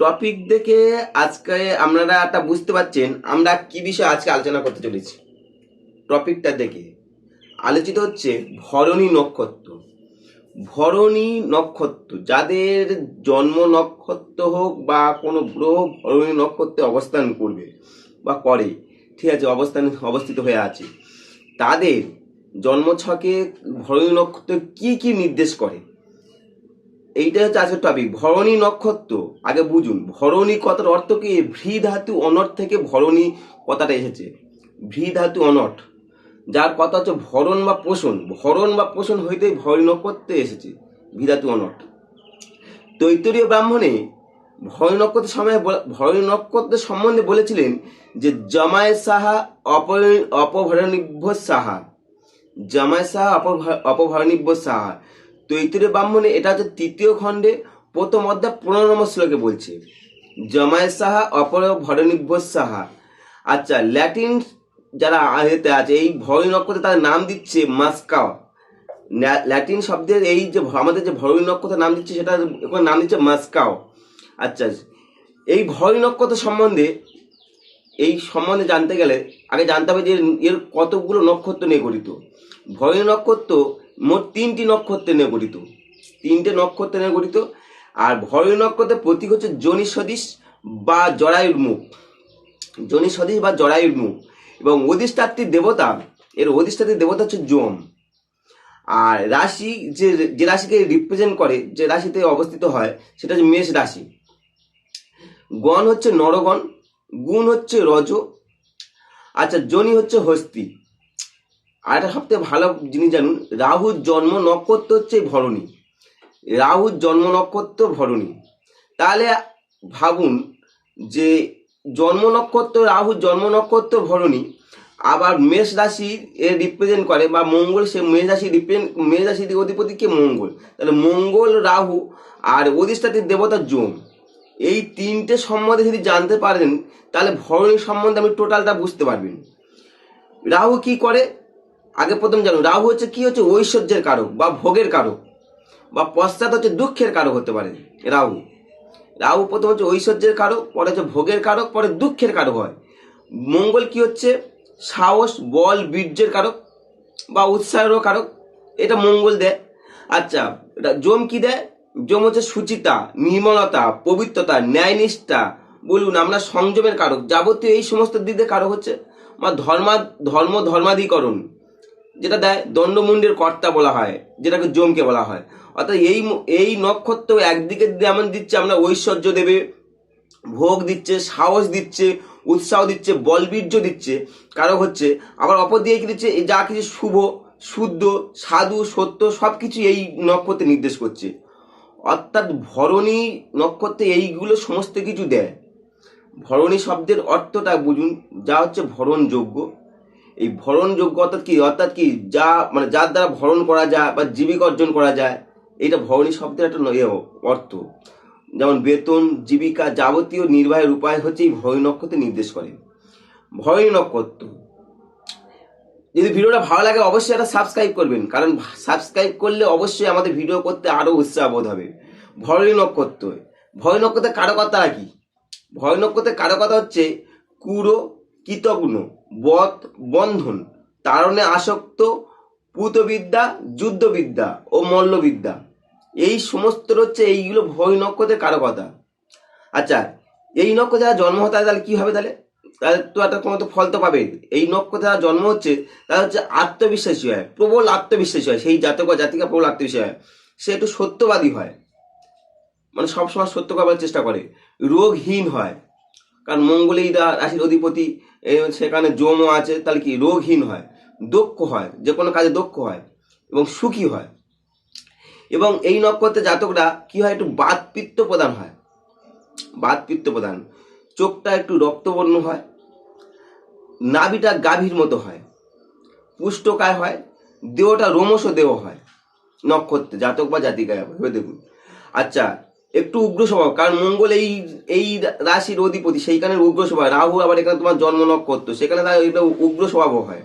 Topic দেখে আজকে আপনারা একটা বুঝতে পারছেন, আমরা কি বিষয়ে আজকে আলোচনা করতে চলেছি? টপিকটা দেখে। আলোচিত হচ্ছে ভরণী নক্ষত্র। ভরণী নক্ষত্র, যাদের জন্ম নক্ষত্র হোক বা কোনো গ্রহ ভরণী নক্ষত্রে অবস্থান করবে বা করে, ঠিক আছে, অবস্থান, অবস্থিত হয়ে আছে, তাদের জন্মছকে ভরণী নক্ষত্র কি কি নির্দেশ করে? এইটা হচ্ছে আজকের টপিক ভরণী নক্ষত্র। আগে বুঝুন, ভরণী কথার অর্থ কি? ভ্রি ধাতু অনট থেকে ভরণী কথাটা এসেছে। ভ্রি ধাতু অনট, যার কথা হচ্ছে ভরণ বা পোষণ। ভরণ বা পোষণ হইতে ভরণী নক্ষত্রে এসেছে ভ্রি ধাতু অনট। তৈতরীয় ব্রাহ্মণে ভরণী নক্ষত্রের সময় ভরণী নক্ষত্রের সম্বন্ধে বলেছিলেন যে জমায় সাহা অপর, অপভরণিভ্য সাহা। জামাই সাহা অপভা- অপভরণিভ্য সাহা। তৈতরে ব্রাহ্মণে এটা হচ্ছে তৃতীয় খণ্ডে প্রথম অধ্যায় পনেরো নম্বর শ্লোকে বলছে, জমায় সাহা, অপর ভরণিভ্য সাহা। আচ্ছা ল্যাটিন যারা আহেতে আছে, এই ভরণী নক্ষত্রে তার নাম দিচ্ছে মাস্কাও। ল্যাটিন শব্দের এই যে আমাদের যে ভরণী নক্ষত্রের নাম দিচ্ছে সেটা ওখানে নাম দিচ্ছে মাস্কাও। আচ্ছা এই ভরণী নক্ষত্র সম্বন্ধে, এই সম্বন্ধে জানতে গেলে আগে জানতে হবে যে এর কতগুলো নক্ষত্র নিয়ে গঠিত। ভরণী নক্ষত্র মোট তিনটি নক্ষত্র নিয়ে গঠিত। তিনটে নক্ষত্র নিয়ে গঠিত। আর ভরণী নক্ষত্রের প্রতীক হচ্ছে জনি সদৃশ বা জরায়ুর মুখ। জনি সদৃশ বা জরায়ুর মুখ। এবং অধিষ্ঠাত্রী দেবতা, এর অধিষ্ঠাত্রী দেবতা হচ্ছে জম। আর রাশি যে যে রাশিকে রিপ্রেজেন্ট করে, যে রাশিতে অবস্থিত হয়, সেটা হচ্ছে মেষ রাশি। গণ হচ্ছে নরগণ, গুণ হচ্ছে রজ। আচ্ছা জনি হচ্ছে হস্তি। আর একটা সবথেকে ভালো জিনিস জানুন, রাহুর জন্ম নক্ষত্র হচ্ছে ভরণী। রাহুর জন্ম নক্ষত্র ভরণী। তাহলে ভাবুন যে জন্ম নক্ষত্র, রাহুর জন্ম নক্ষত্র ভরণী, আবার মেষ রাশি এর রিপ্রেজেন্ট করে বা মঙ্গল, সে মেষ রাশি রিপ্রেজেন্ট মেষ রাশির অধিপতি কে মঙ্গল? তাহলে মঙ্গল, রাহু আর অধিষ্ঠাতির দেবতা জোম। এই তিনটে সম্বন্ধে যদি জানতে পারেন, তাহলে ভরণী সম্বন্ধে আপনি টোটালটা বুঝতে পারবেন। রাহু কি করে? আগে প্রথম জানুন, রাহু হচ্ছে কি হচ্ছে ঐশ্বর্যের কারক বা ভোগের কারক বা পশ্চাৎ হচ্ছে দুঃখের কারক হতে পারে, রাহু। রাহু প্রথম হচ্ছে ঐশ্বর্যের কারক, পরে হচ্ছে ভোগের কারক, পরে দুঃখের কারক হয়। মঙ্গল কি হচ্ছে? সাহস, বল, বীর্যের কারক বা উৎসাহেরও কারক, এটা মঙ্গল দেয়। আচ্ছা জম কি দেয়? জম হচ্ছে সুচিতা, নির্মলতা, পবিত্রতা, ন্যায়নিষ্ঠা। বলুন, আমরা সংযমের কারক, যাবতীয় এই সমস্ত দিক দিয়ে কারক হচ্ছে, বা ধর্মা, ধর্ম, ধর্মাধিকরণ। যেটা দেয় দণ্ডমুণ্ডের কর্তা বলা হয়, যেটাকে জমকে বলা হয়। অর্থাৎ এই এই নক্ষত্র একদিকে যেমন দিচ্ছে, আমরা ঐশ্বর্য দেবে, ভোগ দিচ্ছে, সাহস দিচ্ছে, উৎসাহ দিচ্ছে, বলবীর্য দিচ্ছে। কারও হচ্ছে, আবার অপর দিকে কি দিচ্ছে? যা কিছু শুভ, শুদ্ধ, সাধু, সত্য সব কিছু এই নক্ষত্রে নির্দেশ করছে। অর্থাৎ ভরণী নক্ষত্রে এইগুলো সমস্ত কিছু দেয়। ভরণী শব্দের অর্থটা বুঝুন, যা হচ্ছে ভরণ যোগ্য এই ভরণ যোগ্য, অর্থাৎ কি অর্থাৎ কি, যা মানে যার দ্বারা ভরণ করা যায় বা জীবিকা অর্জন করা যায় এটা ভরণী শব্দের একটা ইয়ে অর্থ। যেমন বেতন, জীবিকা যাবতীয় নির্বাহের উপায় হচ্ছে এই ভরণী নক্ষত্রে নির্দেশ করে। ভরণী নক্ষত্র। যদি ভিডিওটা ভালো লাগে, অবশ্যই একটা সাবস্ক্রাইব করবেন, কারণ সাবস্ক্রাইব করলে অবশ্যই আমাদের ভিডিও করতে আরও উৎসাহ বোধ হবে। ভরণী নক্ষত্র। ভরণী নক্ষত্রের কারকতারা কি? ভয় নক্ষত্রের কারকতা হচ্ছে কুরো কৃতজ্ঞ বধ বন্ধন। তারণে আসক্ত পুতবিদ্যা, যুদ্ধবিদ্যা ও মল্লবিদ্যা। এই সমস্ত হচ্ছে এইগুলো ভয় নক্ষত্রের কথা আচ্ছা এই নক্ষত্রে যারা জন্ম হয় তাহলে কি হবে তাহলে? তাহলে তো একটা কোনো ফল তো পাবে। এই নক্ষত্রে যারা জন্ম হচ্ছে, তারা হচ্ছে আত্মবিশ্বাসী হয়, প্রবল আত্মবিশ্বাসী হয়। সেই জাতক বা জাতিকা প্রবল আত্মবিশ্বাসী হয়। সে একটু সত্যবাদী হয়। মানে সবসময় সত্য করার চেষ্টা করে। রোগহীন হয়। কারণ মঙ্গলেই রাশির অধিপতি সেখানে জমও আছে, তাহলে কি রোগহীন হয় দক্ষ হয়, যে কোনো কাজে দক্ষ হয় এবং সুখী হয়। এবং এই নক্ষত্রে জাতকরা কি হয়, একটু বাতপিত্ত প্রদান হয়। বাতপিত্ত প্রদান চোখটা একটু রক্তবর্ণ হয়, নাভিটা গাভীর মতো হয়, পুষ্টকায় হয়, দেহটা রোমশ দেহ হয়, নক্ষত্রে, জাতক বা জাতিকায়, ভেবে দেখুন। আচ্ছা একটু উগ্র স্বভাব, কারণ মঙ্গল এই এই রাশির অধিপতি সেইখানে উগ্র স্বভাব। রাহু আবার এখানে তোমার জন্ম নক্ষত্র, সেখানে তার এটা উগ্র স্বভাবও হয়।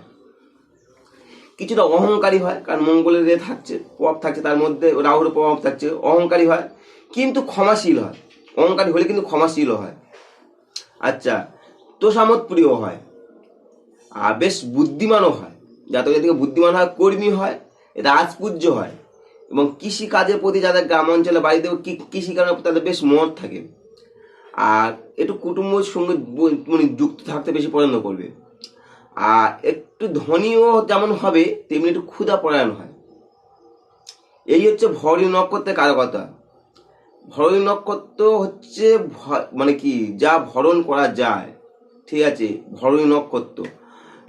কিছুটা অহংকারী হয়, কারণ মঙ্গলের থাকছে, প্রভাব থাকছে তার মধ্যে, রাহুর প্রভাব থাকছে, অহংকারী হয়, কিন্তু ক্ষমাশীল হয়। অহংকারী হলে কিন্তু ক্ষমাশীলও হয়। আচ্ছা তোষামত প্রিয় হয়। আর বেশ বুদ্ধিমানও হয়। জাতক জাতিকে বুদ্ধিমান হয়, কর্মী হয়, রাজপূজ্য হয়। এবং কৃষি কাজের প্রতি যাদের গ্রাম অঞ্চলে বাড়িতে কৃষি প্রতি তাদের বেশ মত থাকে। আর একটু কুটুম্বর সঙ্গে মানে যুক্ত থাকতে বেশি পছন্দ করবে। আর একটু ধনীও যেমন হবে, তেমনি একটু ক্ষুধা পরায়ণ হয়। এই হচ্ছে ভরি নক্ষত্রের কারকতা। ভরণী নক্ষত্র হচ্ছে মানে কি, যা ভরণ করা যায়। ঠিক আছে ভরণী নক্ষত্র।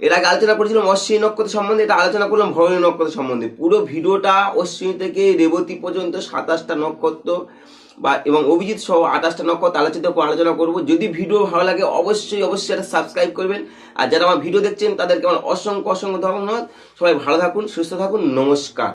এর আগে আলোচনা করেছিলাম অশ্বিনী নক্ষত্র সম্বন্ধে, এটা আলোচনা করলাম ভরণী নক্ষত্র সম্বন্ধে। পুরো ভিডিওটা অশ্বিনী থেকে রেবতী পর্যন্ত সাতাশটা নক্ষত্র বা, এবং অভিজিৎ সহ আঠাশটা নক্ষত্র আলোচিত আলোচনা করব। যদি ভিডিও ভালো লাগে, অবশ্যই অবশ্যই এটা সাবস্ক্রাইব করবেন। আর যারা আমার ভিডিও দেখছেন, তাদেরকে আমার অসংখ্য অসংখ্য ধন্যবাদ। সবাই ভালো থাকুন, সুস্থ থাকুন, নমস্কার।